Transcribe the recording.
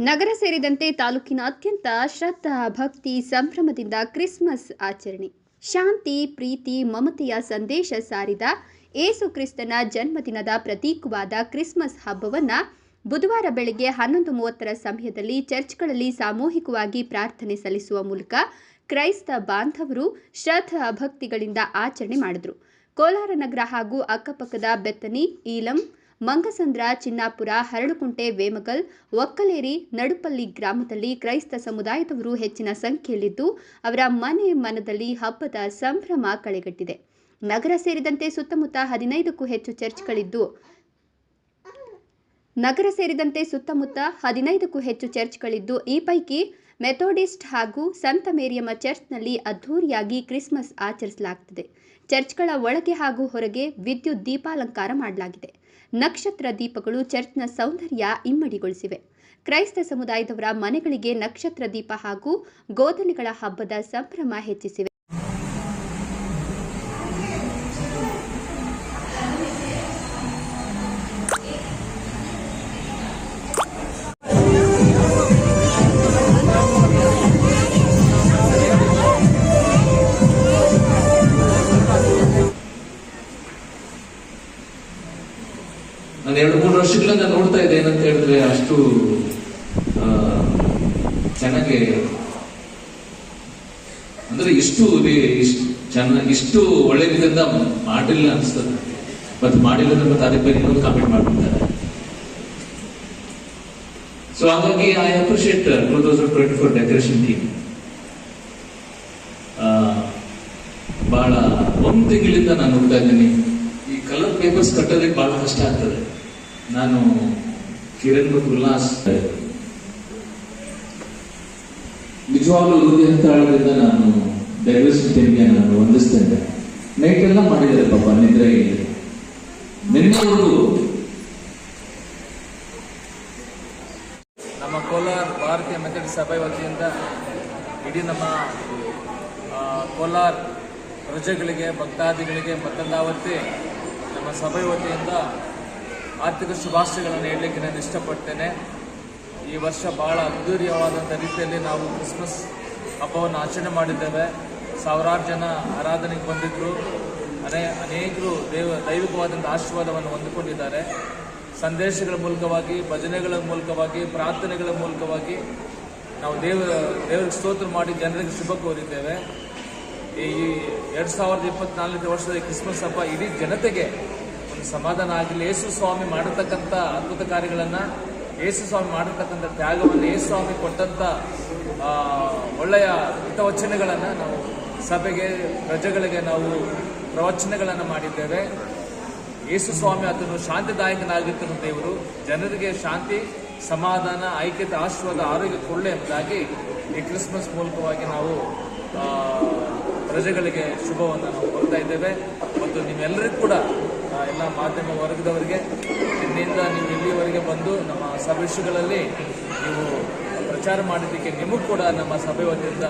ನಗರ ಸೇರಿದಂತೆ ತಾಲೂಕಿನ ಅತ್ಯಂತ ಶ್ರದ್ಧಾ ಭಕ್ತಿ ಸಂಭ್ರಮದಿಂದ ಕ್ರಿಸ್ಮಸ್ ಆಚರಣೆ. ಶಾಂತಿ, ಪ್ರೀತಿ, ಮಮತೆಯ ಸಂದೇಶ ಸಾರಿದ ಏಸು ಕ್ರಿಸ್ತನ ಜನ್ಮದಿನದ ಪ್ರತೀಕವಾದ ಕ್ರಿಸ್ಮಸ್ ಹಬ್ಬವನ್ನು ಬುಧವಾರ ಬೆಳಗ್ಗೆ ಹನ್ನೊಂದು ಮೂವತ್ತರ ಸಮಯದಲ್ಲಿ ಚರ್ಚ್ಗಳಲ್ಲಿ ಸಾಮೂಹಿಕವಾಗಿ ಪ್ರಾರ್ಥನೆ ಸಲ್ಲಿಸುವ ಮೂಲಕ ಕ್ರೈಸ್ತ ಬಾಂಧವರು ಶ್ರದ್ಧಾ ಭಕ್ತಿಗಳಿಂದ ಆಚರಣೆ ಮಾಡಿದರು. ಕೋಲಾರ ನಗರ ಹಾಗೂ ಅಕ್ಕಪಕ್ಕದ ಬೆತ್ತನಿ, ಈಲಂ ಮಂಗಸಂದ್ರ, ಚಿನ್ನಾಪುರ, ಹರಳುಕುಂಟೆ, ವೇಮಗಲ್, ಒಕ್ಕಲೇರಿ, ನಡುಪಲ್ಲಿ ಗ್ರಾಮದಲ್ಲಿ ಕ್ರೈಸ್ತ ಸಮುದಾಯದವರು ಹೆಚ್ಚಿನ ಸಂಖ್ಯೆಯಲ್ಲಿದ್ದು, ಅವರ ಮನೆ ಮನದಲ್ಲಿ ಹಬ್ಬದ ಸಂಭ್ರಮ ಕಳೆಗಟ್ಟಿದೆ. ನಗರ ಸೇರಿದಂತೆ ಸುತ್ತಮುತ್ತ ಹದಿನೈದಕ್ಕೂ ಹೆಚ್ಚು ಚರ್ಚ್ಗಳಿದ್ದು, ನಗರ ಸೇರಿದಂತೆ ಸುತ್ತಮುತ್ತ ಹದಿನೈದಕ್ಕೂ ಹೆಚ್ಚು ಚರ್ಚ್ಗಳಿದ್ದು, ಈ ಪೈಕಿ ಮೆಥೋಡಿಸ್ಟ್ ಹಾಗೂ ಸಂತ ಮೇರಿಯಮ್ಮ ಚರ್ಚ್ನಲ್ಲಿ ಅದ್ಧೂರಿಯಾಗಿ ಕ್ರಿಸ್ಮಸ್ ಆಚರಿಸಲಾಗುತ್ತದೆ ಚರ್ಚ್ಗಳ ಒಳಗೆ ಹಾಗೂ ಹೊರಗೆ ವಿದ್ಯುತ್ ದೀಪಾಲಂಕಾರ ಮಾಡಲಾಗಿದೆ. ನಕ್ಷತ್ರ ದೀಪಗಳು ಚರ್ಚ್ನ ಸೌಂದರ್ಯ ಇಮ್ಮಡಿಗೊಳಿಸಿವೆ. ಕ್ರೈಸ್ತ ಸಮುದಾಯದವರ ಮನೆಗಳಿಗೆ ನಕ್ಷತ್ರ ದೀಪ ಹಾಗೂ ಗೋದಲಿಗಳ ಹಬ್ಬದ ಸಂಭ್ರಮ ಹೆಚ್ಚಿಸಿವೆ. ನಾನು ಎರಡು ಮೂರು ವರ್ಷಗಳಿಂದ ನೋಡ್ತಾ ಇದ್ದೆ, ಏನಂತ ಹೇಳಿದ್ರೆ ಅಷ್ಟು ಚೆನ್ನಾಗಿ, ಅಂದ್ರೆ ಇಷ್ಟು ಚೆನ್ನಾಗಿ, ಇಷ್ಟು ಒಳ್ಳೆ ರೀತಿಯಿಂದ ಮಾಡಿಲ್ಲ ಅನ್ಸ್ತದೆ. ಮತ್ತೆ ಮಾಡಿಲ್ಲ ಅಂದ್ರೆ ಮತ್ತೆ ಅದಕ್ಕೆ ಬೇರೆ ಇನ್ನೊಂದು ಕಾಮೆಂಟ್ ಮಾಡ್ಬಿಡ್ತಾರೆ. ಸೊ ಹಾಗಾಗಿ I appreciate two thousand twenty four decoration team ಬಹಳ, ಒಂದು ತಿಂಗಳಿಂದ ನಾನು ನೋಡ್ತಾ ಇದ್ದೀನಿ. ಈ ಕಲರ್ ಪೇಪರ್ಸ್ ಕಟ್ಟೋದಕ್ಕೆ ಬಹಳ ಕಷ್ಟ ಆಗ್ತದೆ. ನಾನು ಕಿರಣ್ ಉಲ್ಲಾಸ್. ನಿಜವಾಗ್ಲೂ ಹೃದಯ ನಾನು ಡೆಕೋರೇಷನ್ ಟೀಮ್ಗೆ ನಾನು ವಂದಿಸ್ತೇನೆ. ನೈಟ್ ಎಲ್ಲ ಮಾಡಿದ್ದಾರೆ ಪಾಪ, ನಿದ್ರೆ ನಿನ್ನೆವರೆಗೂ ನಮ್ಮ ಕೋಲಾರ ಭಾರತೀಯ ಮೆಥಡ್ ಸಭೆ ವತಿಯಿಂದ ಇಡೀ ನಮ್ಮ ಕೋಲಾರ ಪ್ರಜೆಗಳಿಗೆ, ಭಕ್ತಾದಿಗಳಿಗೆ ಮತ್ತೊಂದಾವತ್ತಿ ನಮ್ಮ ಸಭೆ ವತಿಯಿಂದ ಆರ್ಥಿಕ ಶುಭಾಶಯಗಳನ್ನು ಹೇಳಲಿಕ್ಕೆ ನಾನು ಇಷ್ಟಪಡ್ತೇನೆ. ಈ ವರ್ಷ ಬಹಳ ಅದ್ಧೂರಿಯವಾದಂಥ ರೀತಿಯಲ್ಲಿ ನಾವು ಕ್ರಿಸ್ಮಸ್ ಹಬ್ಬವನ್ನು ಆಚರಣೆ ಮಾಡಿದ್ದೇವೆ. ಸಾವಿರಾರು ಜನ ಆರಾಧನೆಗೆ ಬಂದಿದ್ದರು ಅನೇ, ಅನೇಕರು ದೇವ, ದೈವಿಕವಾದಂಥ ಆಶೀರ್ವಾದವನ್ನು ಹೊಂದಿಕೊಂಡಿದ್ದಾರೆ. ಸಂದೇಶಗಳ ಮೂಲಕವಾಗಿ, ಭಜನೆಗಳ ಮೂಲಕವಾಗಿ, ಪ್ರಾರ್ಥನೆಗಳ ಮೂಲಕವಾಗಿ ನಾವು ದೇವ, ದೇವರಿಗೆ ಸ್ತೋತ್ರ ಮಾಡಿ ಜನರಿಗೆ ಶುಭ ಕೋರಿದ್ದೇವೆ. ಈ ಎರಡು ಸಾವಿರದ ಇಪ್ಪತ್ನಾಲ್ಕನೇ ವರ್ಷದ ಕ್ರಿಸ್ಮಸ್ ಹಬ್ಬ ಇಡೀ ಜನತೆಗೆ ಒಂದು ಸಮಾಧಾನ ಆಗಲಿ. ಯೇಸು ಸ್ವಾಮಿ ಮಾಡತಕ್ಕಂಥ ಅದ್ಭುತ ಕಾರ್ಯಗಳನ್ನು, ಯೇಸು ಸ್ವಾಮಿ ಮಾಡಿರ್ತಕ್ಕಂಥ ತ್ಯಾಗವನ್ನು, ಯೇಸು ಸ್ವಾಮಿ ಕೊಟ್ಟಂಥ ಒಳ್ಳೆಯ ಹಿತವಚನಗಳನ್ನು ನಾವು ಸಭೆಗೆ, ಪ್ರಜೆಗಳಿಗೆ ನಾವು ಪ್ರವಚನಗಳನ್ನು ಮಾಡಿದ್ದೇವೆ. ಯೇಸು ಸ್ವಾಮಿ ಆತನು ಶಾಂತಿದಾಯಕನಾಗಿರ್ತಕ್ಕಂಥ ದೇವರು. ಜನರಿಗೆ ಶಾಂತಿ, ಸಮಾಧಾನ, ಐಕ್ಯತೆ, ಆಶೀರ್ವಾದ, ಆರೋಗ್ಯ ಕೊಡಲಿ ಎಂಬುದಾಗಿ ಈ ಕ್ರಿಸ್ಮಸ್ ಮೂಲಕವಾಗಿ ನಾವು ಪ್ರಜೆಗಳಿಗೆ ಶುಭವನ್ನು ನಾವು ಕೊಡ್ತಾ ಇದ್ದೇವೆ. ಮತ್ತು ನಿಮ್ಮೆಲ್ಲರಿಗೂ ಕೂಡ ಎಲ್ಲ ಮಾಧ್ಯಮ ವರ್ಗದವರಿಗೆ ನಿನ್ನಿಂದ ನೀವು ಇಲ್ಲಿವರೆಗೆ ಬಂದು ನಮ್ಮ ಸಭೆಗಳಲ್ಲಿ ನೀವು ಪ್ರಚಾರ ಮಾಡಿದ್ದಕ್ಕೆ ನಿಮಗೂ ಕೂಡ ನಮ್ಮ ಸಭೆ ವತಿಯಿಂದ